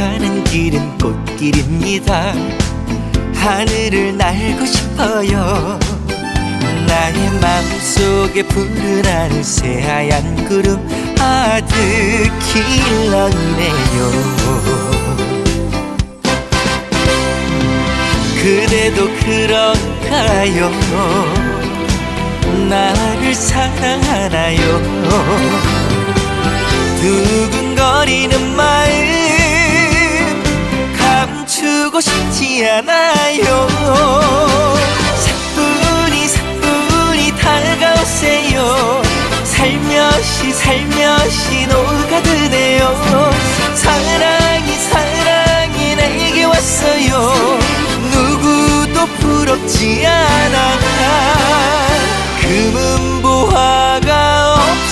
가는 길은 꽃길입니다. 하늘을 날고 싶어요. 나의 마음속에 푸른 하늘 새하얀 구름 아득힐러이네요. 그대도 그런가요? 나를 사랑하나요? 두근거리는 마 음 감추고 싶지 않아요. 사뿐히 사뿐히 다가오세요. 살며시 살며시 녹아드네요. 사랑이 사랑이 내게 왔어요. 누구도 부럽지 않아